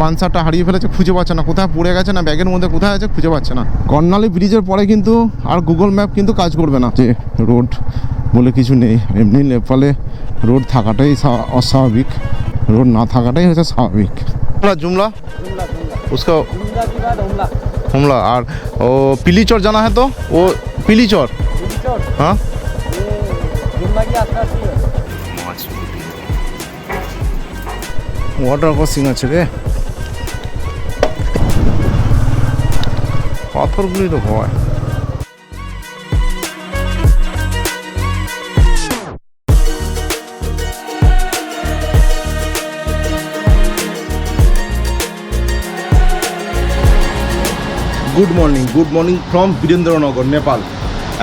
বানসারটা হারিয়ে ফেলেছে খুঁজে পাচ্ছে না কোথায় পড়ে গেছে না ব্যাগের মধ্যে কোথায় আছে খুঁজে পাচ্ছে না কর্নালি ব্রিজের পরে কিন্তু আর গুগল ম্যাপ কিন্তু কাজ করবে না যে রোড বলে কিছু নেই এমনি নেপালে রোড থাকাটাই স্বা- অস্বাভাবিক रोड ना থাকাটাই হচ্ছে স্বাভাবিক জুমলা জুমলা जुमला जुमला उसका जुमला के बाद हमला हुमला और वो पीलीचौर जाना है तो वो पीलीचौर पुलिस चौक हाँ ये जुमला की পাথরগুলি তো ভয়। Good morning good morning from Birendranagar Nepal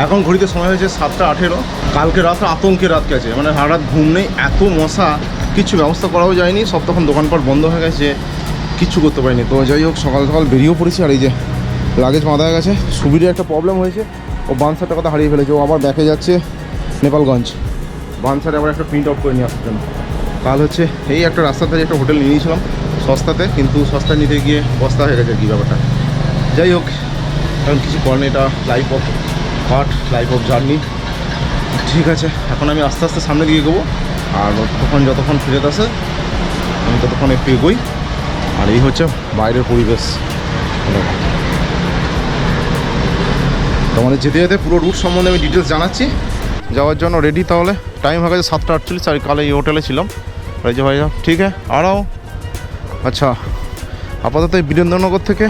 এখন ঘড়িতে সময় হয়েছে সাতটা আঠেরো। কালকে রাত আতঙ্কের রাত গেছে। মানে সারা রাত ঘুম নেই, এত মশা, কিছু ব্যবস্থা করাও যায়নি। সব তখন দোকানপাট বন্ধ হয়ে গেছে কিচ্ছু করতে পারিনি। তো যাই হোক, সকাল সকাল বেরিয়েও পড়েছি আর এই যে লাগেজ বাঁধা গেছে। সুবিধে একটা প্রবলেম হয়েছে। ও বানসারটা কথা হারিয়ে ফেলেছে। ও আবার ব্যাকে যাচ্ছে নেপালগঞ্জ। বানসারে আবার একটা প্রিন্ট আউট করে নিয়ে আসার জন্য। কাল হচ্ছে এই একটা রাস্তাতে একটা হোটেল নিয়ে নিয়েছিলাম, সস্তাতে, কিন্তু সস্তা নিতে গিয়ে বস্তা হয়ে গেছে কি ব্যাপারটা। যাই হোক কারণ কিছু করেন এটা life of heart life of journey ঠিক আছে, এখন আমি আস্তে আস্তে সামনে দিয়ে এগোবো। আর তখন যতক্ষণ ফিরে আসে, আমি ততক্ষণ একটু এগোই। আর এই হচ্ছে বাইরের পরিবেশ। তোমাদের যেতে যেতে পুরো রুট সম্বন্ধে আমি ডিটেলস জানাচ্ছি। যাওয়ার জন্য রেডি তাহলে। টাইম হয়ে গেছে সাতটা আটচল্লিশ, আর কালে এই হোটেলে ছিলাম। যে ভাই, ঠিক আছে? আড়াও আচ্ছা আপাতত এই বীরেন্দ্রনগর থেকে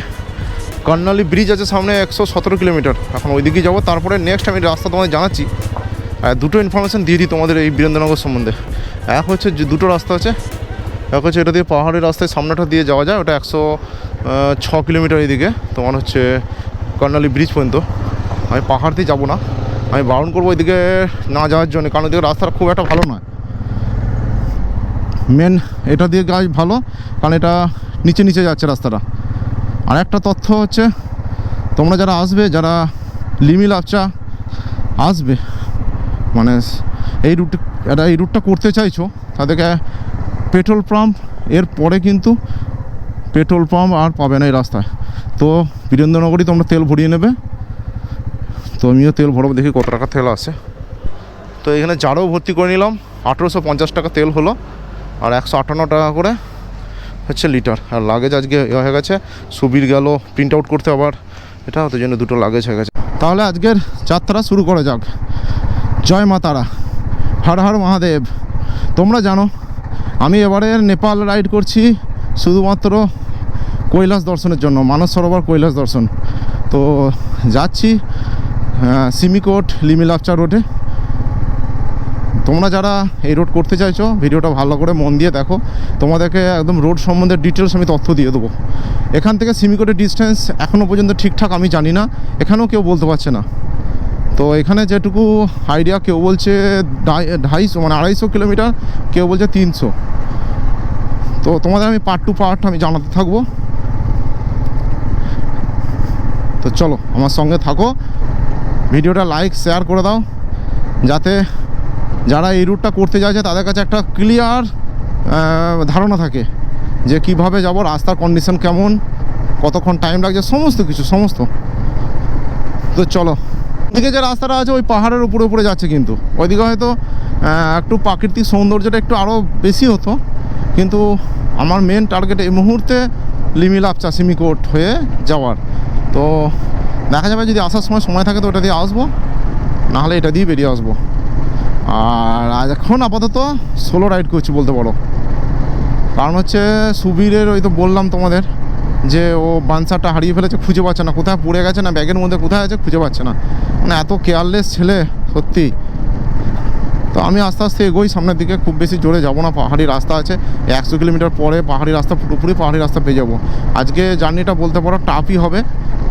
কর্নালি ব্রিজ আছে সামনে একশো সতেরো কিলোমিটার। এখন ওই ওইদিকে যাব। তারপরে নেক্সট আমি রাস্তা তোমাদের জানাচ্ছি। আর দুটো ইনফরমেশান দিয়ে দিই তোমাদের এই বীরেন্দ্রনগর সম্বন্ধে। এক হচ্ছে যে দুটো রাস্তা আছে। এক হচ্ছে এটা দিয়ে পাহাড়ি রাস্তায় সামনেটা দিয়ে যাওয়া যায়। ওটা একশো ছ কিলোমিটার এইদিকে তোমার হচ্ছে কর্নালি ব্রিজ পর্যন্ত। আমি পাহাড় দিয়ে যাব না। আমি বারণ করব ওইদিকে না যাওয়ার জন্য, কারণ ওইদিকে রাস্তাটা খুব একটা ভালো নয়। মেন এটা দিয়ে গাছ ভালো, কারণ এটা নিচে নিচে যাচ্ছে রাস্তাটা। আর একটা তথ্য হচ্ছে, তোমরা যারা আসবে, যারা লিমি লাপচা আসবে মানে এই রুট এটা এই রুটটা করতে চাইছো, তাদেরকে পেট্রোল পাম্পের পরে কিন্তু পেট্রোল পাম্প আর পাবে না এই রাস্তায়। তো বীরেন্দ্রনগরই তোমরা তেল ভরিয়ে নেবে। তো আমিও তেল ভরবো, দেখি কত টাকা তেল আছে। তো এখানে জারও ভর্তি করে নিলাম, আঠেরোশো পঞ্চাশ টাকা তেল হলো, আর একশো আটান্ন টাকা করে হচ্ছে লিটার। আর লাগেজ আজকে হয়ে গেছে, সুবির গেল প্রিন্ট আউট করতে আবার, এটা ওদের জন্য দুটো লাগেজ হয়ে গেছে। তাহলে আজকের যাত্রা শুরু করা যাক। জয় মা তারা, হর হর মহাদেব। তোমরা জানো, আমি এবারে নেপাল রাইড করছি শুধুমাত্র কৈলাস দর্শনের জন্য, মানস সরোবর কৈলাস দর্শন। তো যাচ্ছি আহ, সিমিকোট লিমিলাপচা রোডে। তোমরা যারা এই রোড করতে চাইছো ভিডিওটা ভালো করে মন দিয়ে দেখো। তোমাদেরকে একদম রোড সম্বন্ধে ডিটেলস আমি তথ্য দিয়ে দেবো। এখান থেকে সিমিকোটের ডিস্টেন্স এখনও পর্যন্ত ঠিকঠাক আমি জানি না। এখানেও কেউ বলতে পারছে না। তো এখানে যেটুকু আইডিয়া কেউ বলছে ঢাই- ঢাইশো মানে আড়াইশো কিলোমিটার কেউ বলছে তিনশো। তো তোমাদের আমি পার্ট টু পার্ট আমি জানাতে থাকব। তো চলো আমার সঙ্গে থাকো। ভিডিওটা লাইক শেয়ার করে দাও, যাতে যারা এই রুটটা করতে যাচ্ছে তাদের কাছে একটা ক্লিয়ার ধারণা থাকে যে কীভাবে যাব, রাস্তার কন্ডিশন কেমন, কতক্ষণ টাইম লাগছে, সমস্ত কিছু, সমস্ত। তো চলো, এদিকে যে রাস্তাটা আছে ওই পাহাড়ের উপরে উপরে যাচ্ছে কিন্তু। ওইদিকে হয়তো একটু প্রাকৃতিক সৌন্দর্যটা একটু আরও বেশি হতো, কিন্তু আমার মেন টার্গেট এই মুহূর্তে লিমিলাপ চাষিমিকোট হয়ে যাওয়ার। তো দেখা যাবে যদি আসার সময় সময় থাকে তো ওটা দিয়ে আসব। নাহলে এটা দিয়ে বেরিয়ে আসব। আর এখন আপাতত সোলো রাইড করছি বলতে পারো। কারণ হচ্ছে সুবীরের ওই তো বললাম তোমাদের যে ও বানসারটা হারিয়ে ফেলেছে, খুঁজে পাচ্ছে না। কোথায় পড়ে গেছে না, ব্যাগের মধ্যে কোথায় আছে খুঁজে পাচ্ছে না। মানে এত কেয়ারলেস ছেলে, সত্যি। তো আমি আস্তে আস্তে এগোই, সামনের দিকে খুব বেশি জোরে যাব না, পাহাড়ি রাস্তা আছে। একশো কিলোমিটার পরে পাহাড়ি রাস্তা, পুরোপুরি পাহাড়ি রাস্তা পেয়ে যাব। আজকে জার্নিটা বলতে পারো টাফই হবে।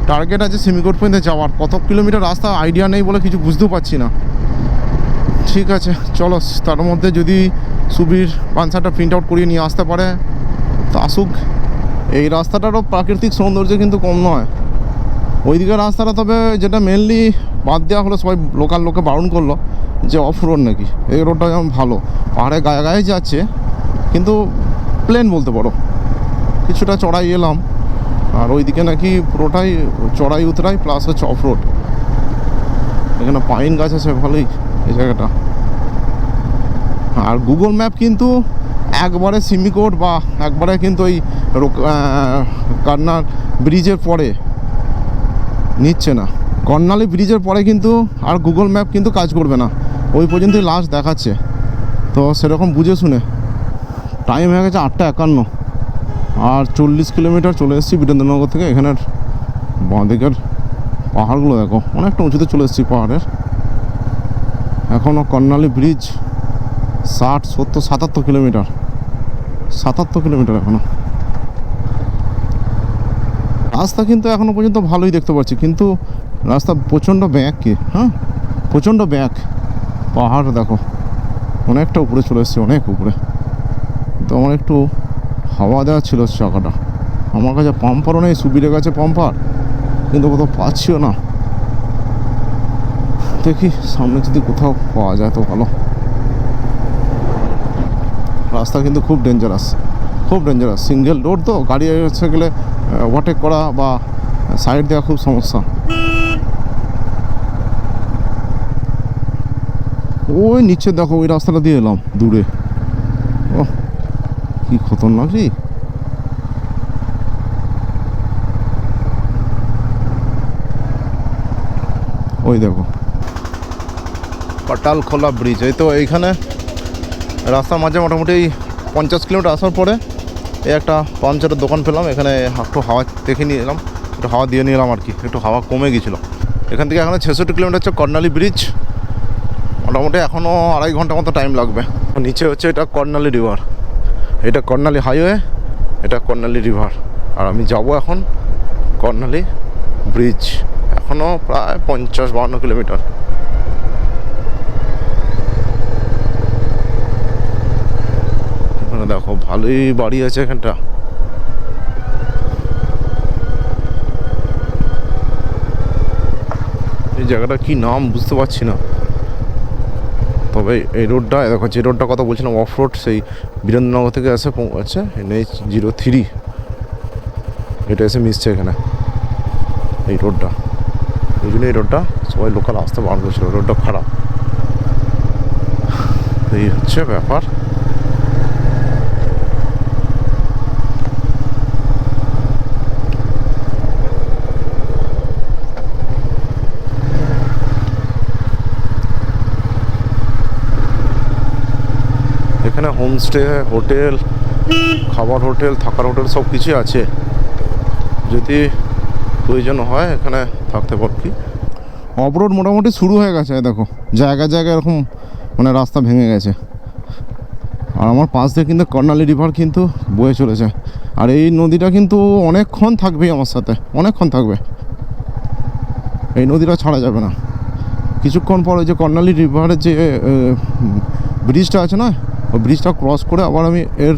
টার্গেট আছে সিমিকোট পর্যন্ত যাওয়ার। কত কিলোমিটার রাস্তা আইডিয়া নেই বলে কিছু বুঝতেও পারছি না। ঠিক আছে, চলো, তার মধ্যে যদি সুবীর পানসারটা প্রিন্ট আউট করিয়ে নিয়ে আসতে পারে, তা আসুক। এই রাস্তাটারও প্রাকৃতিক সৌন্দর্য কিন্তু কম নয়। ওইদিকে রাস্তাটা তবে যেটা মেনলি বাদ দেওয়া হলো, সবাই লোকাল লোকে বারণ করল যে অফ রোড নাকি। এই রোডটা যেমন ভালো, পাহাড়ে গায়ে গায়ে যাচ্ছে, কিন্তু প্লেন বলতে পারো। কিছুটা চড়াই এলাম। আর ওইদিকে নাকি পুরোটাই চড়াই উতরাই প্লাস হচ্ছে অফ রোড এখানে পাইন গাছ আছে ভালোই এই জায়গাটা। আর গুগল ম্যাপ কিন্তু একবারে সিমিকোট বা একবারে কিন্তু ওই কান্নার ব্রিজের পরে নিচ্ছে না। কর্ণালী ব্রিজের পরে কিন্তু আর গুগল ম্যাপ কিন্তু কাজ করবে না। ওই পর্যন্তই লাস্ট দেখাচ্ছে। তো সেরকম বুঝে শুনে। টাইম হয়ে গেছে আটটা একান্ন। আর চল্লিশ কিলোমিটার চলে এসেছি বীরেন্দ্রনগর থেকে। এখানের বাঁদিকের পাহাড়গুলো দেখো, অনেকটা উঁচুতে চলে এসেছি পাহাড়ের। এখনও কর্ণালী ব্রিজ ষাট, সত্তর, সাতাত্তর কিলোমিটার। সাতাত্তর কিলোমিটার এখনও রাস্তা কিন্তু এখনও পর্যন্ত ভালোই দেখতে পাচ্ছি, কিন্তু রাস্তা প্রচণ্ড ব্যাক কি হ্যাঁ? প্রচণ্ড ব্যাক। পাহাড় দেখো, অনেকটা উপরে চলে এসেছি, অনেক উপরে। তো আমার একটু হাওয়া দেওয়া ছিল চাকাটা আমার কাছে পাম্পারও নেই সুবিধে কাছে পাম্পার। কিন্তু কোথাও পাচ্ছিও না। দেখি, সামনে যদি কোথাও পাওয়া যায় তো ভালো। রাস্তা কিন্তু খুব ডেঞ্জারাস খুব ডেঞ্জারাস সিঙ্গেল রোড তো, গাড়ি হচ্ছে গেলে ওভারটেক করা বা সাইড দেওয়া খুব সমস্যা। ওই নিচে দেখো, ওই রাস্তাটা দিয়ে এলাম, দূরে। কি খতরনাক রে? ওই দেখো। পাটাল খোলা ব্রিজ এই তো এইখানে রাস্তার মাঝে মোটামুটি পঞ্চাশ কিলোমিটার আসার পরে এই একটা পাঞ্চারের দোকান পেলাম এখানে একটু হাওয়া দেখে নিয়ে এলাম একটু হাওয়া দিয়ে নিলাম আর কি একটু হাওয়া কমে গিয়েছিল এখান থেকে এখানে ছেষট্টি কিলোমিটার হচ্ছে কর্ণালী ব্রিজ মোটামুটি এখনও আড়াই ঘণ্টা মতো টাইম লাগবে। নিচে হচ্ছে এটা কর্ণালী রিভার এটা কর্ণালী হাইওয়ে, এটা কর্ণালী রিভার। আর আমি যাব এখন কর্ণালী ব্রিজ এখনও প্রায় পঞ্চাশ বাউন্ন কিলোমিটার। দেখো ভালোই বাড়ি আছে এখানটা। এই জায়গাটা কি নাম বুঝতে পারছি না। তবে এই রোডটা দেখো যে রোডটা কথা বলছিলাম অফ রোড সেই বীরেন্দ্রনগর থেকে এসে এন এইচ জিরো থ্রি এটা এসে মিশছে এখানে, এই রোডটা ওই জন্য এই রোডটা সবাই লোকাল আসতে বারণ করছিল রোডটা খারাপ। এই হচ্ছে ব্যাপার এখানে হোমস্টে হোটেল খাবার হোটেল, থাকার হোটেল সব কিছুই আছে। যদি প্রয়োজন হয় এখানে থাকতে পারবি অবরোড মোটামুটি শুরু হয়ে গেছে দেখো। জায়গা জায়গায় এরকম মানে রাস্তা ভেঙে গেছে। আর আমার পাশ দিয়ে কিন্তু কর্ণালী রিভার কিন্তু বয়ে চলেছে। আর এই নদীটা কিন্তু অনেকক্ষণ থাকবেই আমার সাথে, অনেকক্ষণ থাকবে। এই নদীটা ছাড়া যাবে না। কিছুক্ষণ পর ওই যে কর্ণালী রিভারের যে ব্রিজটা আছে না ব্রিজটা ক্রস করে আবার আমি এর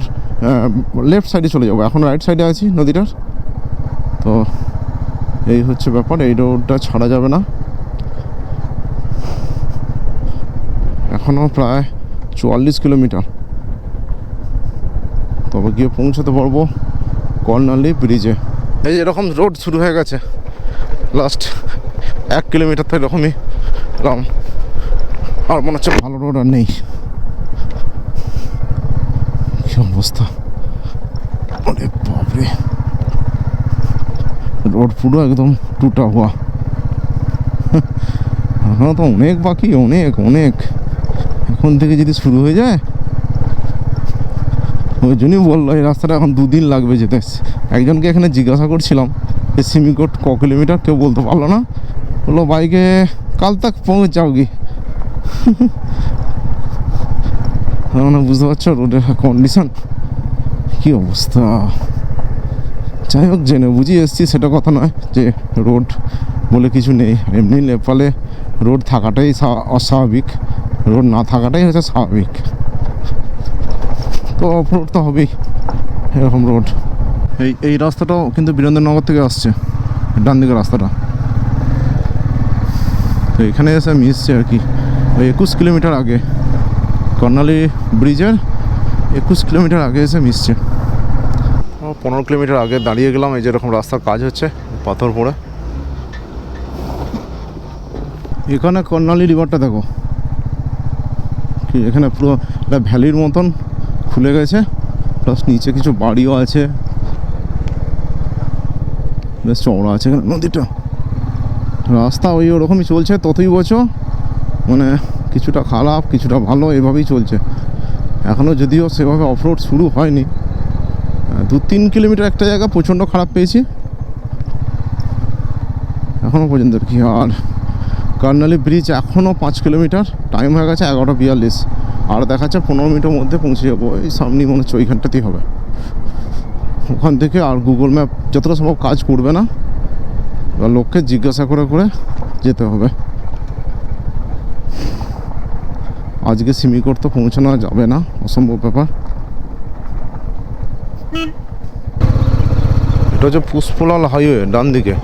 লেফট সাইডে চলে যাব। এখন রাইট সাইডে আছি নদীটার। তো এই হচ্ছে ব্যাপার, এই রোডটা ছাড়া যাবে না। এখনও প্রায় চুয়াল্লিশ কিলোমিটার। তবে গিয়ে পৌঁছাতে পারব কর্নালি ব্রিজে এই এরকম রোড শুরু হয়ে গেছে। লাস্ট এক কিলোমিটার তো এরকমই এরকম আর মনে হচ্ছে ভালো রোড আর নেই। অবস্থা। আরে বাপরে। রোড পুরো একদম টুটা হওয়া এখনও তো অনেক বাকি, অনেক অনেক। এখন থেকে যদি শুরু হয়ে যায়, ওই জন্যই বলল, এই রাস্তাটা এখন দুদিন লাগবে যেতে। একজনকে এখানে জিজ্ঞাসা করছিলাম, যে সিমিকোট ক কিলোমিটার, কেউ বলতে পারল না। বলল বাইকে কাল তক পৌঁছ যাওগি মানে বুঝতে পারছ? রোডের কন্ডিশন কি অবস্থা? যাই হোক, জেনে বুঝিয়ে এসছি, সেটা কথা নয় যে রোড বলে কিছু নেই। এমনি নেপালে রোড থাকাটাই অস্বাভাবিক। রোড না থাকাটাই হচ্ছে স্বাভাবিক। তো অফ রোড তো হবেই, এরকম রোড। এই এই রাস্তাটাও কিন্তু বীরেন্দ্রনগর থেকে আসছে, ডান রাস্তাটা। তো এখানে এসে মিশছে আর কি, ওই একুশ কিলোমিটার আগে। কর্ণালী ব্রিজের একুশ কিলোমিটার আগে এসে মিশছে। পনেরো কিলোমিটার আগে দাঁড়িয়ে গেলাম এই যেরকম রাস্তার কাজ হচ্ছে পাথর পড়ে। এখানে কর্ণালী রিভারটা দেখো। কি এখানে পুরো একটা ভ্যালির মতন খুলে গেছে প্লাস নিচে কিছু বাড়িও আছে। বেশ চওড়া আছে এখানে নদীটা। রাস্তা ওই ওরকমই চলছে ততই বছর মানে কিছুটা খারাপ, কিছুটা ভালো, এভাবেই চলছে। এখনও যদিও সেভাবে অফরোড শুরু হয়নি। দু তিন কিলোমিটার একটা জায়গা প্রচণ্ড খারাপ পেয়েছি। এখনও পর্যন্ত কি আর? কার্নালি ব্রিজ এখনও পাঁচ কিলোমিটার টাইম হয়ে গেছে এগারোটা বিয়াল্লিশ। আর দেখাচ্ছে পনেরো মিনিটের মধ্যে পৌঁছে যাব এই সামনেই মনে হচ্ছে ওইখানটাতেই হবে। ওখান থেকে আর গুগল ম্যাপ যতটা সম্ভব কাজ করবে না। এবার লোককে জিজ্ঞাসা করে করে যেতে হবে। আজকে সিমিকোট তো পৌঁছানো যাবে না, অসম্ভব ব্যাপার। এটা হচ্ছে পুষ্পলাল হাইওয়ে ডান দিকে।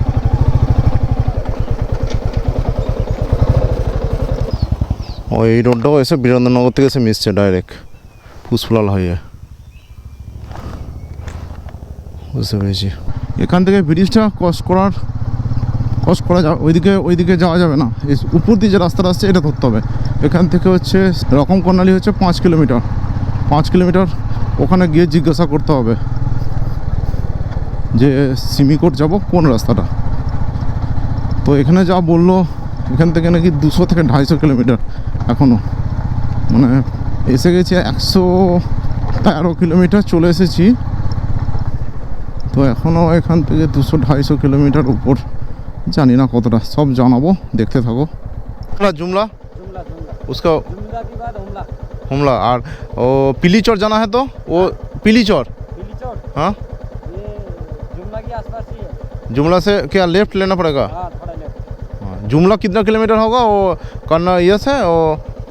ও, এই রোডটাও এসে বীরেন্দ্রনগর থেকে এসে মিশছে ডাইরেক্ট পুষ্পলাল হাইওয়ে বুঝতে পেরেছি। এখান থেকে ব্রিজটা ক্রস করার ক্রস করা যা ওইদিকে ওইদিকে যাওয়া যাবে না। এই উপর দিয়ে যে রাস্তাটা আসছে, এটা ধরতে হবে। এখান থেকে হচ্ছে, রকম কর্ণালি হচ্ছে পাঁচ কিলোমিটার। পাঁচ কিলোমিটার ওখানে গিয়ে জিজ্ঞাসা করতে হবে যে, সিমিকোট যাব কোন রাস্তাটা? তো এখানে যা বলল, এখান থেকে নাকি দুশো থেকে ঢাইশো কিলোমিটার এখনও মানে এসে গেছি একশো তেরো কিলোমিটার চলে এসেছি। তো এখনও এখান থেকে দুশো ঢাইশো কিলোমিটার উপর। জানি না কতটা সব জানাবো দেখতে থাকো জুমলা जुमला जुमला उसका जुमला के बाद हुमला हुमला और वो पीलीचौर जाना है तो वो पीलीचौर पीली चौक हाँ ये जुमला के आसपास ही है जुमला से क्या लेफ्ट लेना पड़ेगा हाँ थोड़ा लेफ्ट हाँ, जुमला कितना किलोमीटर होगा वो करना ये से वो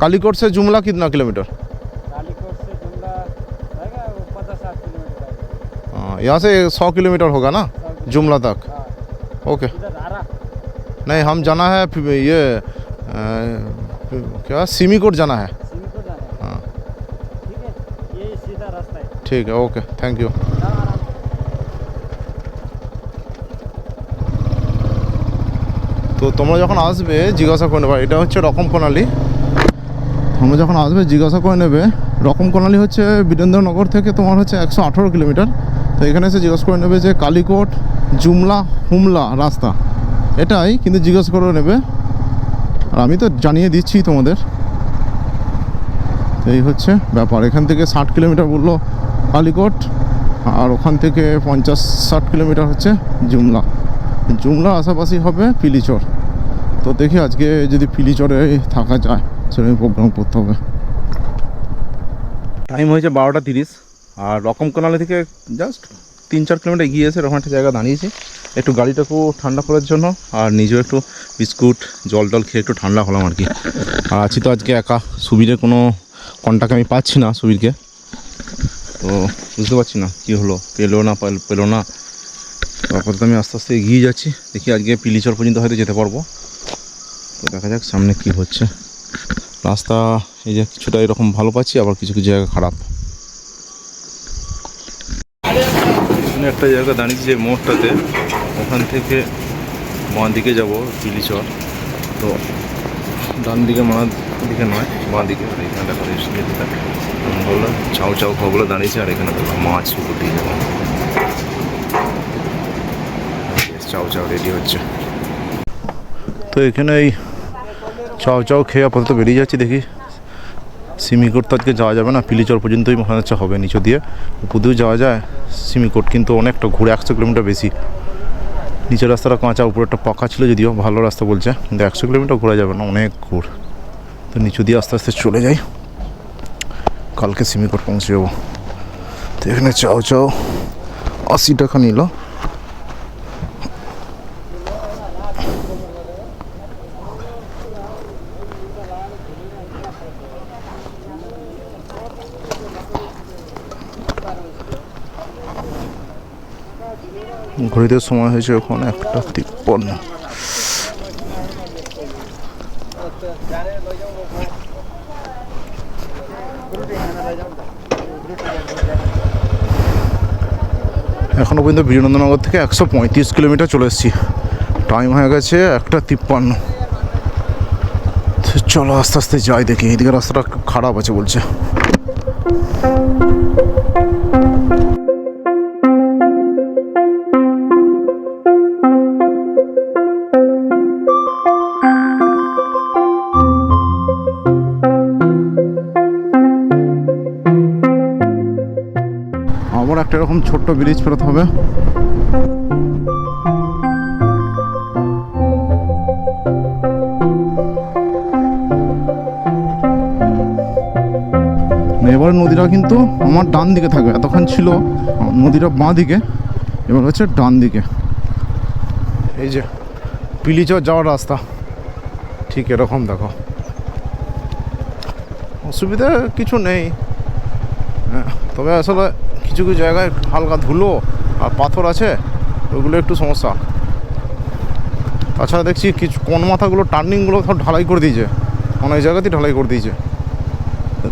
कालीकोट से जुमला कितना किलोमीटर कालीकोट से जुमला रहेगा वो पचास साठ किलोमीटर रहेगा हाँ, यहाँ से सौ किलोमीटर होगा ना जुमला तक हाँ ओके इधर आरा नहीं हम जाना है फिर ये अ, क्या सिमीकोट जाना है सिमी को जाना है हाँ ठीक है ये सीधा रास्ता है ठीक है ओके थैंक यू जाओ आराम से। তো তোমরা যখন আসবে জিজ্ঞাসা করে নেবে এটা হচ্ছে রকম কোনালি তোমরা যখন আসবে জিজ্ঞাসা করে নেবে রকম কোনালি হচ্ছে বীরেন্দ্রনগর থেকে তোমার হচ্ছে একশো আঠেরো কিলোমিটার তো এখানে এসে জিজ্ঞাসা করে নেবে যে কালীকোট জুমলা হুমলা রাস্তা এটাই, কিন্তু জিজ্ঞাসা করে নেবে। আর আমি তো জানিয়ে দিচ্ছি তোমাদের। এই হচ্ছে ব্যাপার। এখান থেকে ষাট কিলোমিটার বলল কালীকোট আর ওখান থেকে পঞ্চাশ, ষাট কিলোমিটার হচ্ছে জুমলা। জুমলা আশাপাশি হবে পিলিচর। তো দেখি আজকে যদি পিলিচরে থাকা যায়, সেরকম প্রোগ্রাম করতে হবে। টাইম হয়েছে বারোটা তিরিশ। আর রকম কানালি থেকে জাস্ট তিন চার কিলোমিটার এগিয়ে এসে এরকম একটা জায়গা দাঁড়িয়েছি। একটু গাড়িটাকেও ঠান্ডা করার জন্য, আর নিজেও একটু বিস্কুট, জল টল খেয়ে একটু ঠান্ডা হলাম আর কি। আর আছি তো আজকে একা। সুবিরের কোনো কন্টাক্ট আমি পাচ্ছি না সুবিরকে। তো বুঝতে পারছি না কী হলো, পেল না পেল না। আপাতত আমি আস্তে আস্তে এগিয়ে যাচ্ছি। দেখি আজকে পিলিচর পর্যন্ত হয়তো যেতে পারব। তো দেখা যাক সামনে কি হচ্ছে। রাস্তা এই যে কিছুটা এরকম ভালো পাচ্ছি, আবার কিছু কিছু জায়গা খারাপ। একটা জায়গা দাঁড়িয়েছে যে মোড়টাতে। ওখান থেকে বাঁ দিকে যাব পিলিচর তো ডান দিকে মার দিকে নয়, বাঁ দিকে। আর এখানে দেখা যেতে বলল চাউ চাউ বলে দাঁড়িয়েছে, আর এখানে দেখো মাছ উপর দিয়ে যাব। চাও চাও রেডি হচ্ছে। তো এখানে এই চাও চাও খেয়ে আপাতত বেরিয়ে যাচ্ছি, দেখি সিমিকোট তো আজকে যাওয়া যাবে না পিলিচর পর্যন্তই হচ্ছে হবে নিচু দিয়ে। উপর দিয়েও যাওয়া যায়, সিমিকোট কিন্তু অনেকটা, ঘুরে একশো কিলোমিটার বেশি। নিচের রাস্তাটা কাঁচা উপরে একটা পাকা ছিল যদিও, ভালো রাস্তা বলছে। কিন্তু একশো কিলোমিটার ঘোরা যাবে না, অনেক ঘুর। তো নিচু দিয়ে আস্তে আস্তে চলে যাই। কালকে সিমিকট পৌঁছে যাব। তো এখানে চাও চাও। আশি টাকা নিল। ঘড়িতে সময় হয়েছে ওখানে একটা তিপ্পান্ন। এখনও পর্যন্ত বীরেন্দ্রনগর থেকে একশো পঁয়ত্রিশ কিলোমিটার চলে এসেছি। টাইম হয়ে গেছে একটা তিপ্পান্ন। চলো আস্তে আস্তে যাই দেখি। এদিকে রাস্তাটা খারাপ আছে বলছে। ছোট্ট ব্রিজ ফেরত হবে। এবার নদীটা কিন্তু আমার ডান দিকে থাকবে। এতক্ষণ ছিল নদীটা বাঁ দিকে, এবার হচ্ছে ডান দিকে। এই যে পিলিচর যাওয়ার রাস্তা, ঠিক এরকম দেখো। অসুবিধা কিছু নেই। হ্যাঁ তবে আসলে কিছু কিছু জায়গায় হালকা ধুলো আর পাথর আছে, ওগুলো একটু সমস্যা। তাছাড়া দেখছি কিছু কোন মাথাগুলো টার্নিংগুলো সব ঢালাই করে দিয়েছে। অনেক জায়গাতেই ঢালাই করে দিয়েছে।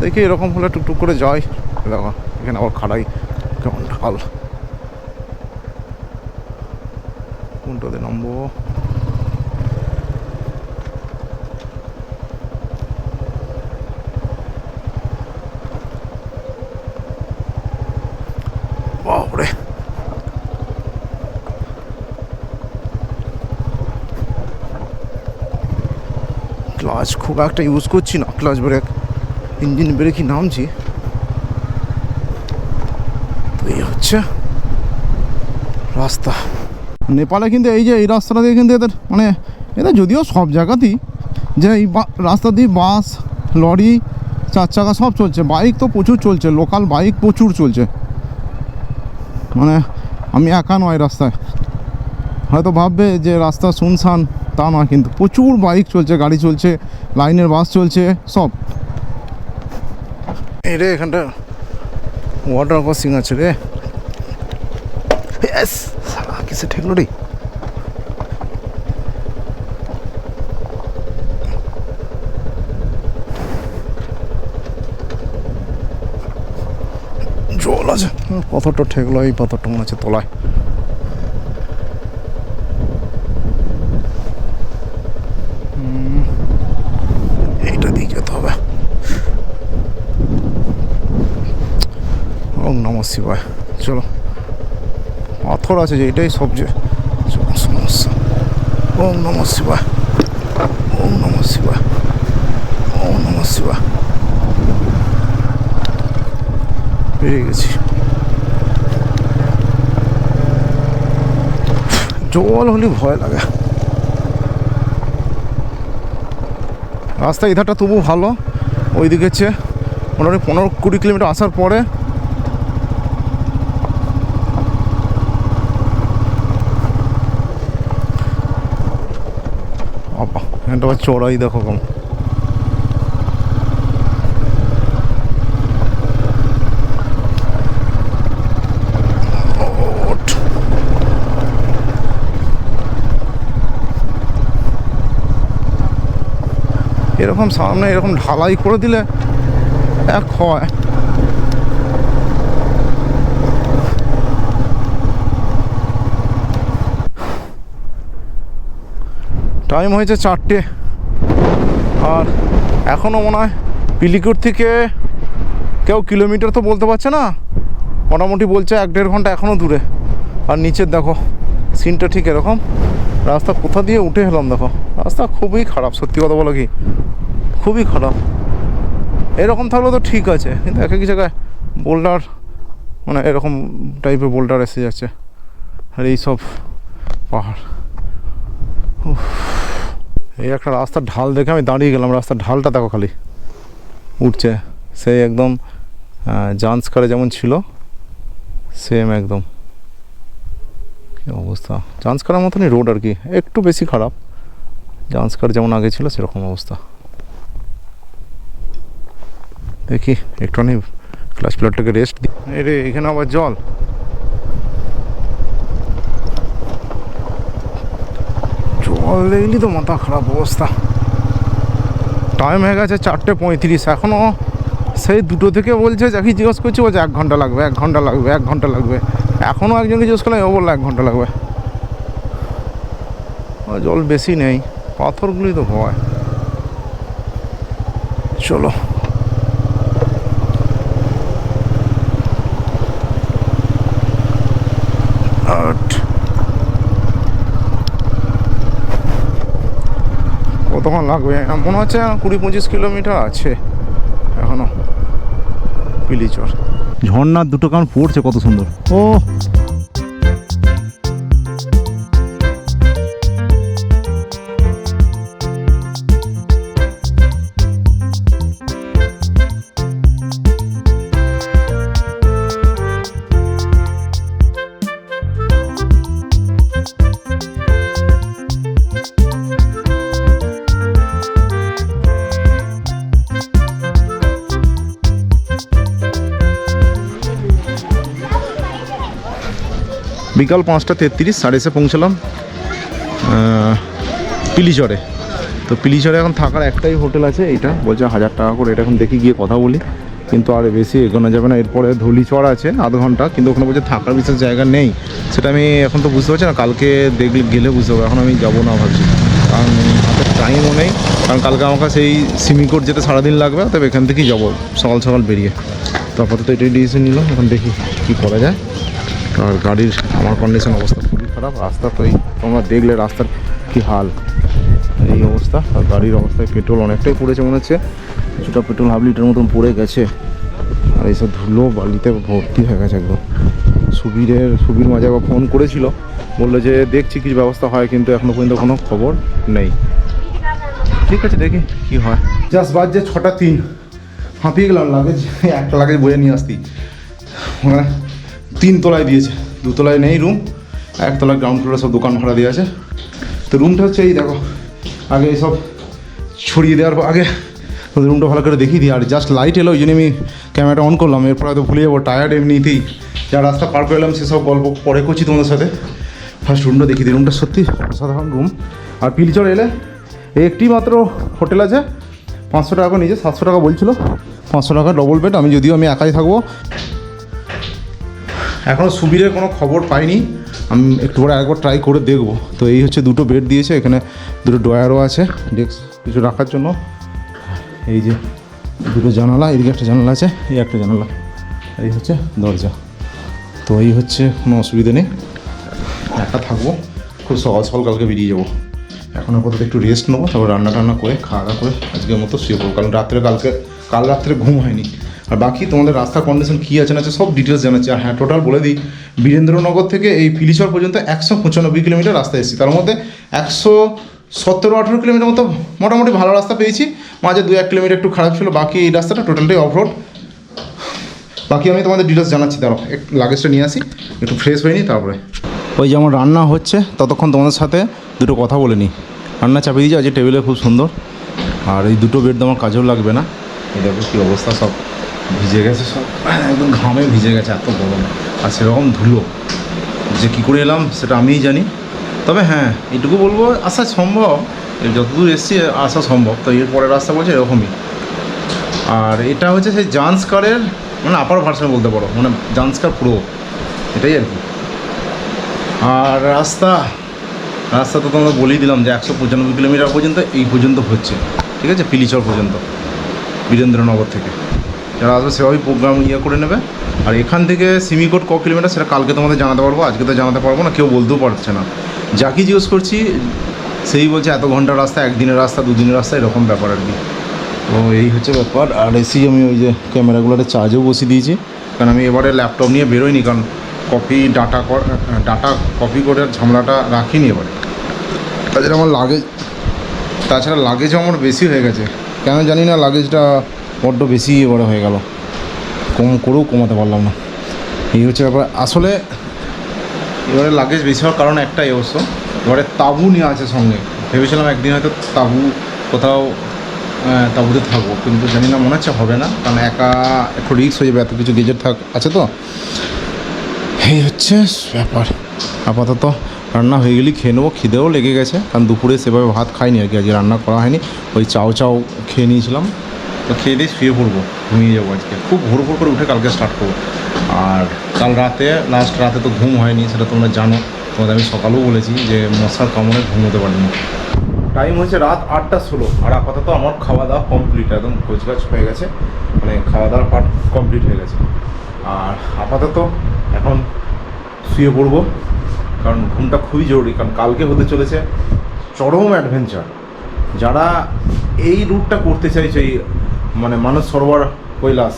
দেখি এরকম হলে টুকটুক করে যাই। এখানে আবার খাড়াই, কেমন ঢাল। ক্লাচ খুব একটা ইউজ করছি না। ক্লাচ ব্রেক ইঞ্জিন ব্রেকই নামছি। এই হচ্ছে রাস্তা। নেপালে কিন্তু এই যে এই রাস্তাটা দিয়ে কিন্তু এদের মানে এদের যদিও সব জায়গাতেই যে এই রাস্তা দিয়ে বাস, লরি, চার চাকা সব চলছে। বাইক তো প্রচুর চলছে লোকাল বাইক প্রচুর চলছে। মানে আমি একা নয় রাস্তায়। হয়তো ভাববে যে রাস্তা শুনশান তা না, কিন্তু প্রচুর বাইক চলছে, গাড়ি চলছে, লাইনের বাস চলছে, সব। রে এখানটা ওয়াটার ক্রসিং আছে রে! কিসে ঠেকলো রে? জল আছে। পাথরটা ঠেকলো, এই পাথরটা মনে হচ্ছে তলায় হুম, এইটা দিয়ে যেতে হবে নম শিবায় চলো। পাথর আছে যে, এটাই সবচেয়ে সমস্যা ওম নম শিবায়। ওম নম শিবায়। ওম নম শিবায়। পেয়ে গেছি। জল হলে ভয় লাগে। রাস্তা এধারটা তবু ভালো। ওইদিকে হচ্ছে মোটামুটি পনেরো কুড়ি কিলোমিটার আসার পরে আবার চড়াই দেখো কম। এরকম সামনে এরকম ঢালাই করে দিলে এক হয় টাইম হয়েছে চারটে। আর এখনও মনে হয় পিলিকুর থেকে কেউ কিলোমিটার তো বলতে পারছে না। মোটামুটি বলছে এক দেড় ঘণ্টা এখনও দূরে। আর নিচের দেখো, সিনটা ঠিক এরকম। রাস্তা কোথা দিয়ে উঠে এলাম দেখো। রাস্তা খুবই খারাপ, সত্যি কথা বলো কি। খুবই খারাপ। এরকম থাকলে তো ঠিক আছে, কিন্তু এক এক জায়গায় বোল্ডার মানে এরকম টাইপের বোল্ডার এসে যাচ্ছে। আর এই সব পাহাড়। উফ। এই একটা রাস্তার ঢাল দেখে আমি দাঁড়িয়ে গেলাম, রাস্তার ঢালটা দেখো খালি। উঠছে। সেই একদম জান্সকারে যেমন ছিল সেম একদম। কি অবস্থা? জান্সকারের মতনই রোড আর কি, একটু বেশি খারাপ। জান্সকার যেমন আগে ছিল, সেরকম অবস্থা। দেখি, একটুখানি ক্লাস প্লেটটাকে রেস্ট দিই এখানে আবার জল। দেখলি তো মাথা খারাপ অবস্থা। টাইম হয়ে গেছে চারটে পঁয়ত্রিশ। এখনও সেই দুটো থেকে বলছে, যাকে জিজ্ঞেস করছি, বলছে, এক ঘণ্টা লাগবে, এক ঘণ্টা লাগবে, এক ঘণ্টা লাগবে। এখনও একজন জিজ্ঞেস করলাম ও বলল, এক ঘণ্টা লাগবে। জল বেশি নেই, পাথরগুলি তো ভয়। চলো। কতক্ষণ লাগবে। মনে হচ্ছে কুড়ি পঁচিশ কিলোমিটার আছে এখনও পিলিচর। ঝর্ণার দুটো কারণ পড়ছে কত সুন্দর। ও বিকাল পাঁচটা তেত্রিশ, সাড়ে এসে পৌঁছলাম পিলিচরে। তো পিলিচরে এখন থাকার একটাই হোটেল আছে এটা বলছে হাজার টাকা করে, এটা এখন দেখি গিয়ে কথা বলি। কিন্তু আর বেশি এগোনো যাবে না। এরপরে ধুলিচড় আছে, আধ ঘণ্টা। কিন্তু ওখানে বলছে থাকার বিশেষ জায়গা নেই। সেটা আমি এখন তো বুঝতে পারছি না। কালকে দেখলে গেলে বুঝতে পারব। এখন আমি যাব না ভাবছি। কারণ হাতে টাইমও নেই। কারণ কালকে আমাকে সেই সিমিকোট যেতে সারাদিন লাগবে। তবে এখান থেকেই যাব। সকাল সকাল বেরিয়ে। তো আপাতত এটাই ডিসিশন নিলাম। এখন দেখি কী করা যায়। আর গাড়ির আমার কন্ডিশন অবস্থা খুবই খারাপ। রাস্তা তো এই তোমরা দেখলে রাস্তার কি হাল, এই অবস্থা। আর গাড়ির অবস্থায় পেট্রোল অনেকটাই পড়েছে মনে হচ্ছে। কিছুটা পেট্রোল হাফ লিটার মতন পড়ে গেছে। আর এইসব ধুলো বালিতে ভর্তি হয়ে গেছে একদম। সুবীরের, সুবীর মাঝে আবার ফোন করেছিল। বলল যে, দেখছি কিছু ব্যবস্থা হয়, কিন্তু এখনও পর্যন্ত কোনো খবর নেই। ঠিক আছে, দেখি কি হয়। জাস্ট বাজছে ছটা তিন। হাঁপিয়ে গেলাম লাগেজ একটা লাগেজ বয়ে নিয়ে আসতি মানে তিন তলায় দিয়েছে। দুতলায় নেই রুম একতলায় গ্রাউন্ড ফ্লোরে সব দোকান ভাড়া দিয়ে আছে। তো রুমটা হচ্ছে এই দেখো, আগে সব ছড়িয়ে দেওয়ার পর, আগে রুমটা ভালো করে দেখিয়ে দিই। আর জাস্ট লাইট এলো, ওই জন্য আমি ক্যামেরাটা অন করলাম। এরপর হয়তো ভুলে যাব টায়ার্ড এমনিতেই। যা রাস্তা পার করে এলাম, সেসব গল্প পরে করছি তোমাদের সাথে। ফার্স্ট রুমটা দেখিয়ে দিই। রুমটা সত্যি অসাধারণ রুম আর পিলচর এলে, একটি মাত্র হোটেল আছে। পাঁচশো টাকা নিচে সাতশো টাকা বলছিল। পাঁচশো টাকা ডবল বেড আমি যদিও আমি একাই থাকব। এখনও সুবিরের কোনো খবর পাইনি। আমি একটু পরে একবার ট্রাই করে দেখব। তো এই হচ্ছে দুটো বেড দিয়েছে, এখানে দুটো ড্রয়ারও আছে ডেস্ক কিছু রাখার জন্য। এই যে দুটো জানালা, এদিকে একটা জানালা আছে, এই একটা জানালা, এই হচ্ছে দরজা। তো এই হচ্ছে, কোনো অসুবিধা নেই। একা থাকব, খুব সকাল সকাল কালকে বেরিয়ে যাব। এখন আপাতত একটু রেস্ট নেব, তারপর রান্না টান্না করে, খাওয়া দাওয়া করে আজকের মতো শুয়ে পড়ব। কারণ রাত্রে কালকে কাল রাত্রে ঘুম হয়নি। আর বাকি তোমাদের রাস্তার কন্ডিশন কী আছে না সব ডিটেলস জানাচ্ছি আর হ্যাঁ টোটাল বলে দিই, বীরেন্দ্রনগর থেকে এই পিলিচর পর্যন্ত একশো পঁচানব্বই কিলোমিটার রাস্তা এসেছি। তার মধ্যে একশো সতেরো আঠেরো কিলোমিটার মতো মোটামুটি ভালো রাস্তা পেয়েছি। মাঝে দু এক কিলোমিটার একটু খারাপ ছিল, বাকি এই রাস্তাটা টোটালটাই অফ রোড বাকি আমি তোমাদের ডিটেলস জানাচ্ছি, দাঁড়াও একটু লাগেজটা নিয়ে আসি, একটু ফ্রেশ হয়ে নিই, তারপরে। ওই যেমন রান্না হচ্ছে, ততক্ষণ তোমাদের সাথে দুটো কথা বলে নিই। রান্না চাপিয়ে দিয়েছি, আজকে টেবিলে খুব সুন্দর। আর এই দুটো বেড আমার কাজেও লাগবে না। দেখো কী অবস্থা, সব ভিজে গেছে সব। একদম ঘামে ভিজে গেছে এত গরম। আর সেরকম ধুলো। যে কী করে এলাম, সেটা আমিই জানি। তবে হ্যাঁ এইটুকু বলব, আসা সম্ভব। যতদূর এসছি, আসা সম্ভব। তো এর পরের রাস্তা বলছে এরকমই। আর এটা হচ্ছে সেই জান্সকারের মানে আপার ভার্সন বলতে পারো। মানে জান্সকার প্রো। এটাই আর কি। আর রাস্তা রাস্তা তো তোমাদের বলেই দিলাম যে একশো পঁচানব্বই কিলোমিটার পর্যন্ত এই পর্যন্ত হচ্ছে। ঠিক আছে? পিলিচর পর্যন্ত। বীরেন্দ্রনগর থেকে। যারা আসবে সেভাবেই প্রোগ্রাম ইয়ে করে নেবে। আর এখান থেকে সিমিকোট ক কিলোমিটার সেটা কালকে তোমাদের জানাতে পারব, আজকে তো জানাতে পারব না, কেউ বলতেও পারছে না। যাকে জিজ্ঞেস করছি, সেই বলছে, এত ঘণ্টার রাস্তা, একদিনের রাস্তা, দুদিনের রাস্তা, এরকম ব্যাপার আর কি। তো এই হচ্ছে ব্যাপার। আর এসি আমি ওই যে ক্যামেরাগুলোতে চার্জেও বসিয়ে দিয়েছি। কারণ আমি এবারে ল্যাপটপ নিয়ে বেরোইনি, কারণ কপি ডাটা ডাটা কপি করে ঝামেলাটা রাখিনি এবারে। তাছাড়া আমার লাগেজ তাছাড়া লাগেজও আমার বেশি হয়ে গেছে। কেন জানি না লাগেজটা বড্ড বেশি এবারে হয়ে গেল। কম করেও কমাতে পারলাম না। এই হচ্ছে ব্যাপার। আসলে এবারে লাগেজ বেশি হওয়ার কারণ একটাই অবশ্য, এবারে তাবু নিয়ে আছে সঙ্গে। ভেবেছিলাম একদিন হয়তো তাবু কোথাও তাবুতে থাকব, কিন্তু জানি না, মনে হচ্ছে হবে না, কারণ একা একটু রিস্ক হয়ে যাবে, এত কিছু গেজেট থাক, আছে তো। এই হচ্ছে ব্যাপার, আপাতত। রান্না হয়ে গেলেই খেয়ে নেব। খিদেও লেগে গেছে, কারণ দুপুরে সেভাবে ভাত খাইনি আর কি, আজকে রান্না করা হয়নি। ওই চাও চাও খেয়ে নিয়েছিলাম। তো খেয়ে দিয়ে শুয়ে পড়ব, ঘুমিয়ে যাব আজকে। খুব ভোর ভোর করে উঠে কালকে স্টার্ট করব। আর কাল রাতে লাস্ট রাতে তো ঘুম হয়নি, সেটা তোমরা জানো। তোমাদের আমি সকালেও বলেছি যে মশার কামড়ে ঘুমোতে পারিনি। টাইম হচ্ছে রাত আটটা ষোলো, আর আপাতত আমার খাওয়া দাওয়া কমপ্লিট একদম গোছগাছ হয়ে গেছে। মানে খাওয়া দাওয়ার পার্ট কমপ্লিট হয়ে গেছে। আর আপাতত এখন শুয়ে পড়ব। কারণ ঘুমটা খুবই জরুরি, কারণ কালকে হতে চলেছে চরম অ্যাডভেঞ্চার যারা এই রুটটা করতে চাইছে, এই মানে মানস সরোবর, কৈলাস,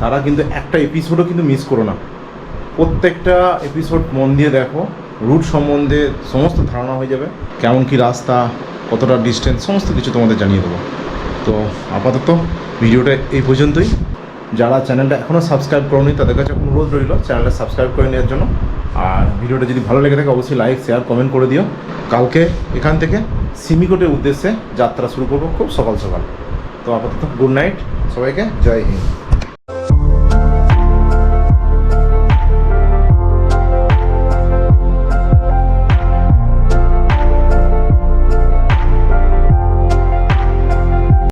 তারা কিন্তু একটা এপিসোডও কিন্তু মিস করো না। প্রত্যেকটা এপিসোড মন দিয়ে দেখো রুট সম্বন্ধে সমস্ত ধারণা হয়ে যাবে, কেমন কি রাস্তা, কতটা ডিস্টেন্স সমস্ত কিছু তোমাদের জানিয়ে দেবো। তো আপাতত ভিডিওটা এই পর্যন্তই। যারা চ্যানেলটা এখনও সাবস্ক্রাইব করোনি, তাদের কাছে অনুরোধ রইল চ্যানেলটা সাবস্ক্রাইব করে নেওয়ার জন্য। আর ভিডিওটা যদি ভালো লেগে থাকে, অবশ্যই লাইক শেয়ার কমেন্ট করে দিও। কালকে এখান থেকে সিমিকোটের উদ্দেশ্যে যাত্রা শুরু করব খুব সকাল সকাল। তো আপাতত গুড নাইট সবাইকে জয় হিন্দ।